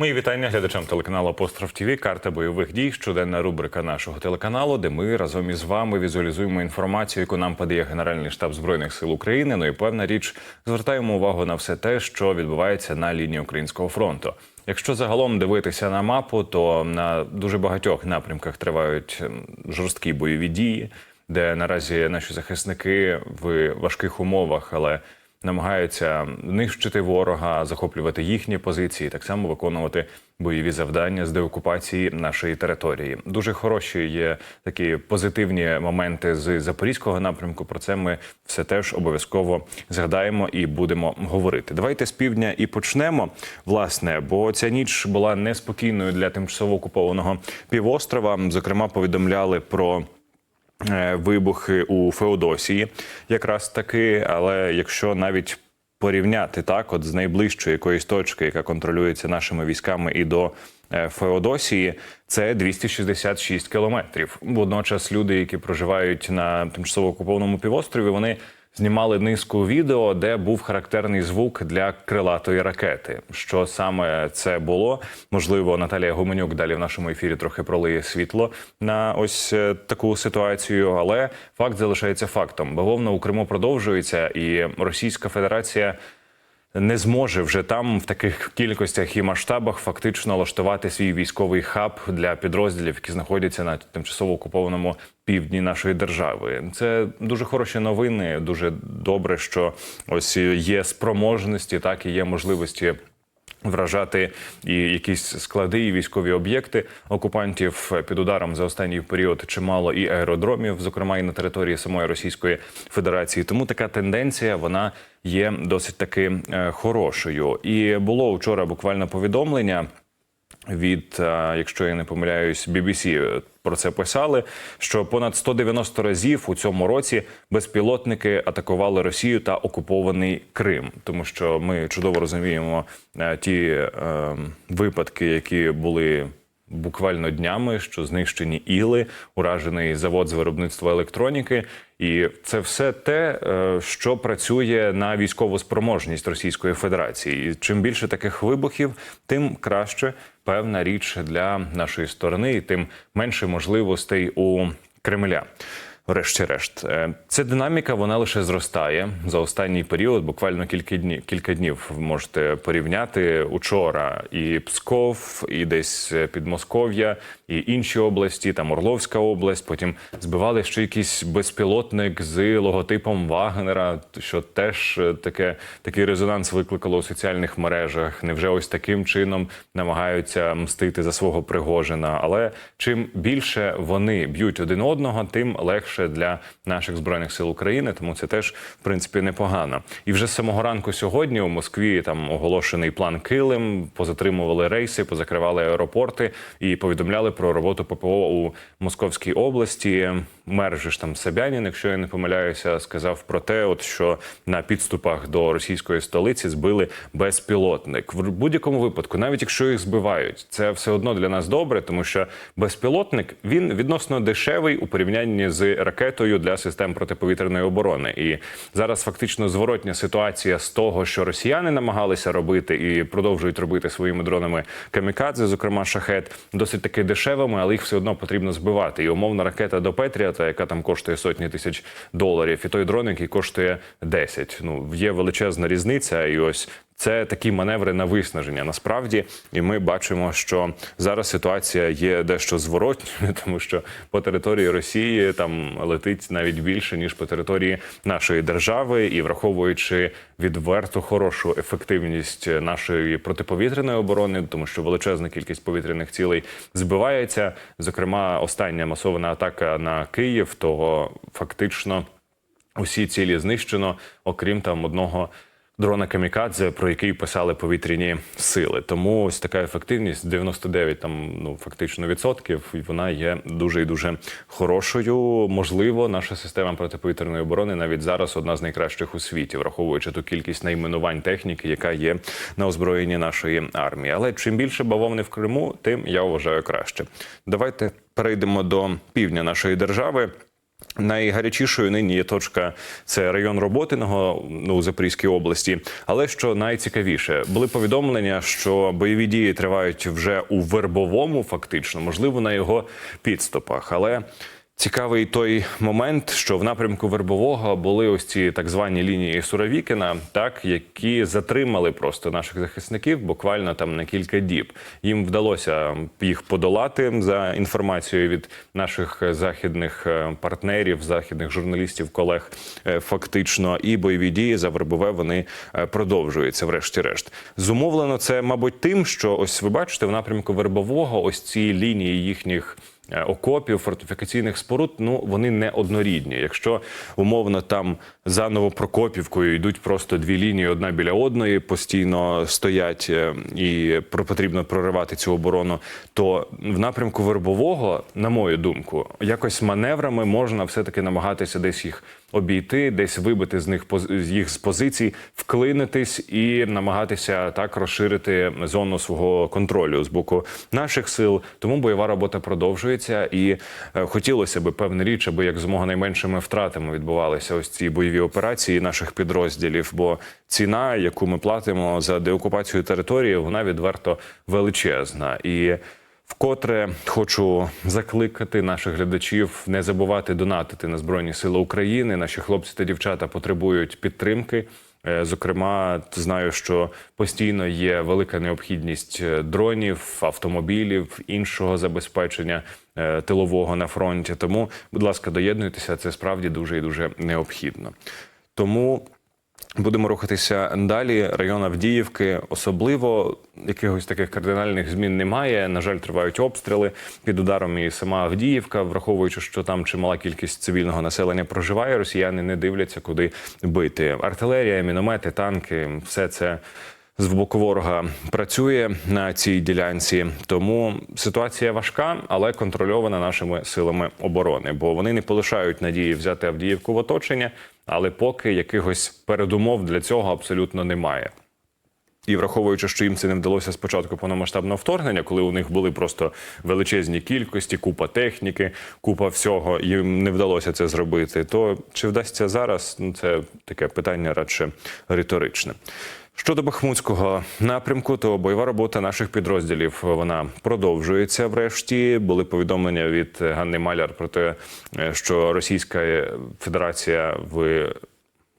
Мої вітання глядачам телеканалу Апостроф ТВ. Карта бойових дій. Щоденна рубрика нашого телеканалу, де ми разом із вами візуалізуємо інформацію, яку нам подає Генеральний штаб збройних сил України. Ну і певна річ звертаємо увагу на все те, що відбувається на лінії українського фронту. Якщо загалом дивитися на мапу, то на дуже багатьох напрямках тривають ем, жорсткі бойові дії, де наразі наші захисники в важких умовах, але намагаються нищити ворога, захоплювати їхні позиції, так само виконувати бойові завдання з деокупації нашої території. Дуже хороші є такі позитивні моменти з запорізького напрямку. Про це ми все теж обов'язково згадаємо і будемо говорити. Давайте з півдня і почнемо. Власне, бо ця ніч була неспокійною для тимчасово окупованого півострова. Зокрема, повідомляли про. Е, вибухи у Феодосії, якраз таки. Але якщо навіть порівняти так, от з найближчої якоїсь точки, яка контролюється нашими військами, і до е, Феодосії, це 266 кілометрів. Водночас люди, які проживають на тимчасово окупованому півострові, вони знімали низку відео, де був характерний звук для крилатої ракети. Що саме це було? Можливо, Наталія Гуменюк далі в нашому ефірі трохи пролиє світло на ось е, таку ситуацію. Але факт залишається фактом. Бавовна у Криму продовжується, і Російська Федерація. Не зможе вже там в таких кількостях і масштабах фактично влаштувати свій військовий хаб для підрозділів, які знаходяться на тимчасово окупованому півдні нашої держави. Це дуже хороші новини. Дуже добре, що ось є спроможності, так і є можливості. Вражати і якісь склади і військові об'єкти окупантів під ударом за останній період чимало і аеродромів, зокрема і на території самої Російської Федерації. Тому така тенденція вона є досить таки е, хорошою. І було вчора буквально повідомлення від, е, якщо я не помиляюсь, BBC про це писали. Що понад 190 разів у цьому році безпілотники атакували Росію та окупований Крим, тому що ми чудово розуміємо е, ті е, випадки, які були. Буквально днями, що знищені іли, уражений завод з виробництва електроніки, і це все те, е, що працює на військову спроможність Російської Федерації. І чим більше таких вибухів, тим краще певна річ для нашої сторони, і тим менше можливостей у Кремля. Врешті-решт, Е, ця динаміка вона лише зростає за останній період. Буквально кілька днів кілька днів ви можете порівняти учора. І Псков, і десь Підмосков'я, і інші області, там Орловська область. Потім збивали ще якийсь безпілотник з логотипом Вагнера, що теж е, таке такий резонанс викликало у соціальних мережах. Невже ось таким чином намагаються мстити за свого Пригожина? Але чим більше вони б'ють один одного, тим легше для наших збройних сил України. Тому це теж в принципі непогано. І вже з самого ранку сьогодні у Москві там оголошений план Килим, позатримували рейси, позакривали аеропорти і повідомляли про роботу ППО у Московській області. Мер же ж там Собянін, якщо я не помиляюся, сказав про те, от що на підступах до російської столиці збили безпілотник. В будь-якому випадку, навіть якщо їх збивають, це все одно для нас добре, тому що безпілотник він відносно дешевий у порівнянні з ракетою для систем протиповітряної оборони. І зараз фактично зворотня ситуація з того, що росіяни намагалися робити і продовжують робити своїми дронами камікадзе, зокрема шахет, досить таки дешевими, але їх все одно потрібно збивати. І умовна ракета до Петріата, яка там коштує сотні тисяч доларів, і той дрон, який коштує 10. Ну є величезна різниця, і ось. Це такі маневри на виснаження насправді, і ми бачимо, що зараз ситуація є дещо зворотньою, тому що по території Росії там летить навіть більше ніж по території нашої держави, і враховуючи відверто хорошу ефективність нашої протиповітряної оборони, тому що величезна кількість повітряних цілей збивається. Зокрема, остання масована атака на Київ, то фактично усі цілі знищено, окрім там одного дрона Камікадзе, про який писали повітряні сили. Тому ось така ефективність 99 там ну фактично відсотків, вона є дуже і дуже хорошою. Можливо, наша система протиповітряної оборони навіть зараз одна з найкращих у світі, враховуючи ту кількість найменувань техніки, яка є на озброєнні нашої армії. Але чим більше бавовни в Криму, тим я вважаю краще. Давайте перейдемо до півдня нашої держави. Найгарячішою нині є точка це район Роботиного ну, у Запорізькій області. Але що найцікавіше, були повідомлення, що бойові дії тривають вже у Вербовому, фактично, можливо, на його підступах. Але цікавий той момент, що в напрямку Вербового були ось ці так звані лінії Суровікіна, так які затримали просто наших захисників буквально там на кілька діб. Їм вдалося їх подолати за інформацією від наших західних е, партнерів, західних журналістів, колег. е, Фактично, і бойові дії за Вербове вони е, продовжуються. Врешті-решт, зумовлено це, мабуть, тим, що ось ви бачите в напрямку Вербового, ось ці лінії їхніх. Е, Окопів, фортифікаційних споруд, ну вони не однорідні. Якщо умовно там за Новопрокопівкою йдуть просто дві лінії, одна біля одної, постійно стоять е, і потрібно проривати цю оборону, то в напрямку Вербового, на мою думку, якось маневрами можна все-таки намагатися десь їх обійти, десь вибити з них їх з позицій, вклинитись і намагатися так розширити зону свого контролю з боку наших сил. Тому бойова робота продовжується, і е, хотілося б певна річ, аби як змога найменшими втратами відбувалися ось ці бойові операції наших підрозділів. Бо ціна, яку ми платимо за деокупацію території, вона відверто величезна і. Вкотре хочу закликати наших глядачів не забувати донатити на Збройні Сили України. Наші хлопці та дівчата потребують підтримки. Е, Зокрема, знаю, що постійно є велика необхідність е, дронів, автомобілів, іншого забезпечення е, тилового на фронті. Тому, будь ласка, доєднуйтеся. Це справді дуже і дуже необхідно. Тому Будемо рухатися далі. Район Авдіївки особливо якихось таких кардинальних змін немає. На жаль, тривають обстріли під ударом і сама Авдіївка, враховуючи, що там чимала кількість цивільного населення проживає. Росіяни не дивляться, куди бити. Артилерія, міномети, танки все це. З боку ворога працює на цій ділянці, тому ситуація важка, але контрольована нашими силами оборони, бо вони не полишають надії взяти Авдіївку в оточення, але поки якихось передумов для цього абсолютно немає. І враховуючи, що їм це не вдалося спочатку повномасштабного вторгнення, коли у них були просто величезні кількості, купа техніки, купа всього, їм не вдалося це зробити. То чи вдасться зараз? Ну це таке питання радше риторичне. Щодо Бахмутського напрямку, то бойова робота наших підрозділів вона продовжується. Врешті були повідомлення від Ганни Маляр про те, е, що Російська Федерація в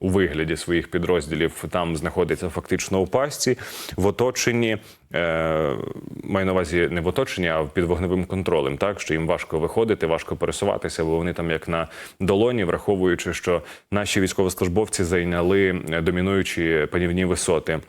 у вигляді своїх підрозділів там знаходиться фактично у пастці в оточенні. Е, маю на увазі не в оточенні, а під вогневим контролем. Так що їм важко виходити, важко пересуватися, бо вони там як на долоні, враховуючи, що наші військовослужбовці зайняли домінуючі панівні висоти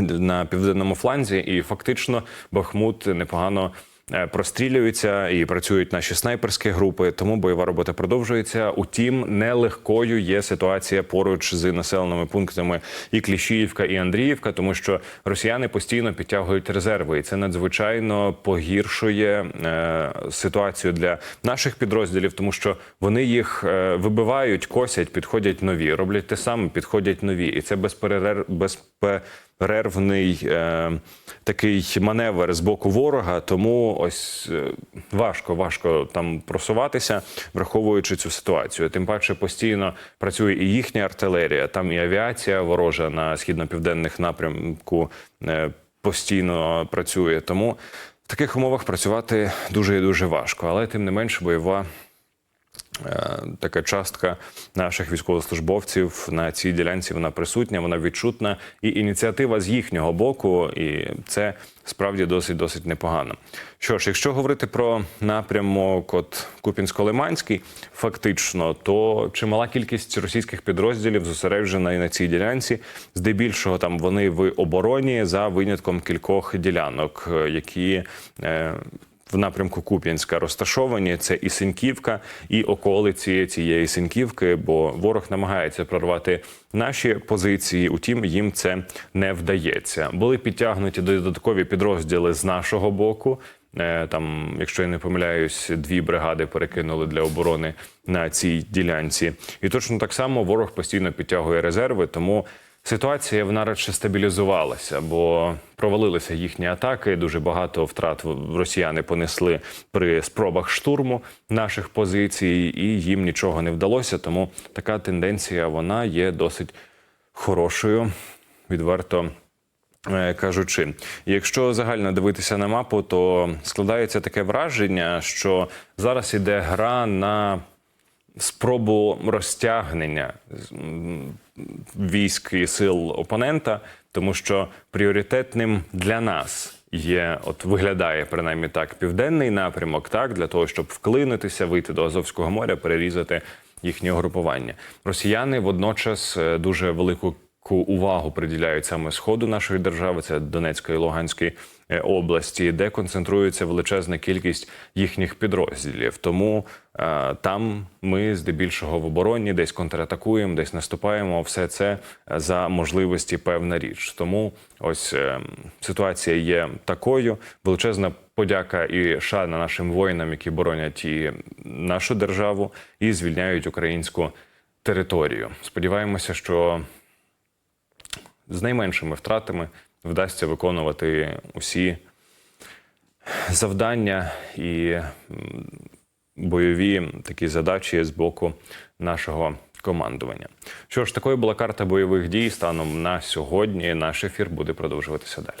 на південному фланзі, і фактично Бахмут непогано. Е, Прострілюються і працюють наші снайперські групи, тому бойова робота продовжується. Утім, нелегкою є ситуація поруч з населеними пунктами і Кліщіївка, і Андріївка, тому що росіяни постійно підтягують резерви, і це надзвичайно погіршує е, ситуацію для наших підрозділів, тому що вони їх е, вибивають, косять, підходять нові, роблять те саме, підходять нові, і це безперерв безперервний е, такий маневр з боку ворога. Тому ось е, важко, важко там просуватися, враховуючи цю ситуацію. Тим паче постійно працює і їхня артилерія, там і авіація ворожа на східно-південних напрямку е, постійно працює. Тому в таких умовах працювати дуже і дуже важко, але тим не менш бойова. Е, Така частка наших військовослужбовців на цій ділянці вона присутня, вона відчутна, і ініціатива з їхнього боку, і це справді досить досить непогано. Що ж, якщо говорити про напрямок от Купінсько-Лиманський, фактично, то чимала кількість російських підрозділів зосереджена і на цій ділянці. Здебільшого там вони в обороні за винятком кількох ділянок, е, які е, в напрямку Куп'янська розташовані. Це і Синьківка, і околиці цієї Синьківки, бо ворог намагається прорвати наші позиції. Утім, їм це не вдається. Були підтягнуті додаткові підрозділи з нашого боку. Е, Там, якщо я не помиляюсь, дві бригади перекинули для оборони на цій ділянці. І точно так само ворог постійно підтягує резерви, тому Ситуація вона радше стабілізувалася, бо провалилися їхні атаки. Дуже багато втрат росіяни понесли при спробах штурму наших позицій, і їм нічого не вдалося. Тому така тенденція вона є досить хорошою, відверто е, кажучи. Якщо загально дивитися на мапу, то складається таке враження, що зараз іде гра на спробу розтягнення військ і сил опонента, тому що пріоритетним для нас є, от виглядає принаймні так, південний напрямок, так для того, щоб вклинитися, вийти до Азовського моря, перерізати їхнє угрупування. Росіяни водночас е, дуже велику увагу приділяють саме сходу нашої держави, це Донецької і Луганської області, де концентрується величезна кількість їхніх підрозділів. Тому е, там ми здебільшого в обороні, десь контратакуємо, десь наступаємо. Все це е, за можливості певна річ. Тому ось е, ситуація є такою. Величезна подяка і шана нашим воїнам, які боронять і нашу державу і звільняють українську територію. Сподіваємося, що з найменшими втратами вдасться виконувати усі завдання і бойові такі задачі з боку нашого командування. Що ж, такою була карта бойових дій станом на сьогодні. Наш ефір буде продовжуватися далі.